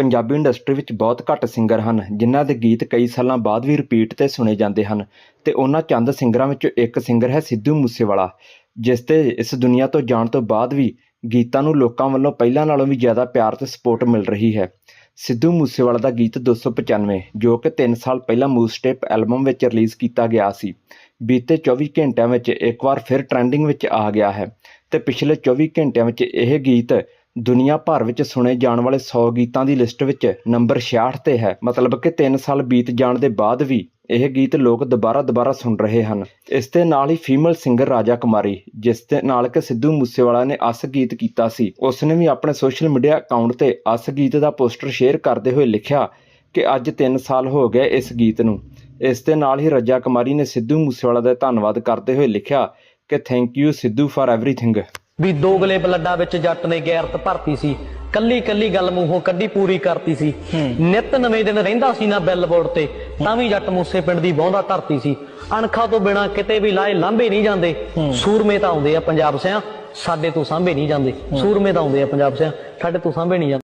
Punjabi industry ਵਿੱਚ ਬਹੁਤ ਘੱਟ ਸਿੰਗਰ ਹਨ, ਜਿਨ੍ਹਾਂ ਦੇ ਗੀਤ ਕਈ ਸਾਲਾਂ ਬਾਅਦ ਵੀ ਰਿਪੀਟ ਤੇ ਸੁਣੇ ਜਾਂਦੇ ਹਨ ਤੇ ਉਹਨਾਂ ਚੰਦ ਸਿੰਗਰਾਂ ਵਿੱਚੋਂ ਇੱਕ ਸਿੰਗਰ ਹੈ ਸਿੱਧੂ ਮੂਸੇਵਾਲਾ, ਜਿਸ ਤੇ ਇਸ ਦੁਨੀਆ ਤੋਂ ਜਾਣ ਤੋਂ ਬਾਅਦ ਵੀ ਗੀਤਾਂ ਨੂੰ ਲੋਕਾਂ ਵੱਲੋਂ ਪਹਿਲਾਂ ਨਾਲੋਂ ਵੀ ਜ਼ਿਆਦਾ ਪਿਆਰ ਤੇ ਸਪੋਰਟ ਮਿਲ ਰਹੀ ਹੈ। ਸਿੱਧੂ ਮੂਸੇਵਾਲਾ ਦਾ ਗੀਤ 295 ਜੋ ਕਿ 3 ਸਾਲ ਪਹਿਲਾਂ ਮੂਸਟੇਪ ਐਲਬਮ ਵਿੱਚ ਰਿਲੀਜ਼ ਕੀਤਾ ਗਿਆ ਸੀ, ਬੀਤੇ 24 ਘੰਟਿਆਂ ਵਿੱਚ ਇੱਕ ਵਾਰ ਫਿਰ ਟ੍ਰੈਂਡਿੰਗ ਵਿੱਚ ਆ ਗਿਆ ਹੈ ਤੇ ਪਿਛਲੇ 24 ਘੰਟਿਆਂ ਵਿੱਚ ਇਹ ਗੀਤ ਦੁਨੀਆ ਭਰ ਵਿੱਚ ਸੁਣੇ ਜਾਣ ਵਾਲੇ 100 ਗੀਤਾਂ ਦੀ ਲਿਸਟ ਵਿੱਚ ਨੰਬਰ 66 ਤੇ ਹੈ। ਮਤਲਬ ਕਿ 3 ਸਾਲ ਬੀਤ ਜਾਣ ਦੇ ਬਾਅਦ ਵੀ ਇਹ ਗੀਤ ਲੋਕ ਦੁਬਾਰਾ ਦੁਬਾਰਾ ਸੁਣ ਰਹੇ ਹਨ। ਇਸ ਦੇ ਨਾਲ ਹੀ ਫੀਮੇਲ ਸਿੰਗਰ ਰਾਜਾ ਕੁਮਾਰੀ, ਜਿਸ ਦੇ ਨਾਲ ਕਿ ਸਿੱਧੂ ਮੂਸੇਵਾਲਾ ਨੇ ਅਸ ਗੀਤ ਕੀਤਾ ਸੀ ਉਸ ਨੇ ਵੀ ਆਪਣੇ ਸੋਸ਼ਲ ਮੀਡੀਆ ਅਕਾਊਂਟ ਤੇ ਅਸ ਗੀਤ ਦਾ ਪੋਸਟਰ ਸ਼ੇਅਰ ਕਰਦੇ ਹੋਏ ਲਿਖਿਆ ਕਿ ਅੱਜ 3 ਸਾਲ ਹੋ ਗਏ ਇਸ ਗੀਤ ਨੂੰ। ਇਸ ਦੇ ਨਾਲ ਹੀ ਰਾਜਾ ਕੁਮਾਰੀ ਨੇ ਸਿੱਧੂ ਮੂਸੇਵਾਲਾ ਦਾ ਧੰਨਵਾਦ ਕਰਦੇ ਹੋਏ ਲਿਖਿਆ ਕਿ thank you Sidhu for everything ਵੀ ਦੋਗਲੇ ਬਲੱਡਾਂ ਵਿੱਚ ਜੱਟ ਨੇ ਗੈਰਤ ਭਰਤੀ ਸੀ। ਕੱਲੀ ਕੱਲੀ ਗੱਲ ਮੂੰਹੋਂ ਕੱਢੀ ਪੂਰੀ ਕਰਤੀ ਸੀ। ਨਿਤ ਨਵੇਂ ਦਿਨ ਰਹਿੰਦਾ ਸੀ ਨਾ ਬਿਲਬੋਰਡ ਤੇ ਤਾਂ ਵੀ ਜੱਟ ਮੂਸੇ ਪਿੰਡ ਦੀ ਬਹੁੰਦਾ ਧਰਤੀ ਸੀ। ਅਣਖਾਂ ਤੋਂ ਬਿਨਾ ਕਿਤੇ ਵੀ ਲਾਏ ਲਾਂਭੇ ਨਹੀਂ ਜਾਂਦੇ। ਸੂਰਮੇ ਤਾਂ ਆਉਂਦੇ ਆ ਪੰਜਾਬ ਸਿਆਂ ਸਾਡੇ ਤੋਂ ਸਾਂਭੇ ਨਹੀਂ ਜਾਂਦੇ। ਸੂਰਮੇ ਤਾਂ ਆਉਂਦੇ ਆ ਪੰਜਾਬ ਸਿਆਂ ਸਾਡੇ ਤੋਂ ਸਾਂਭੇ ਨਹੀਂ ਜਾਂਦੇ।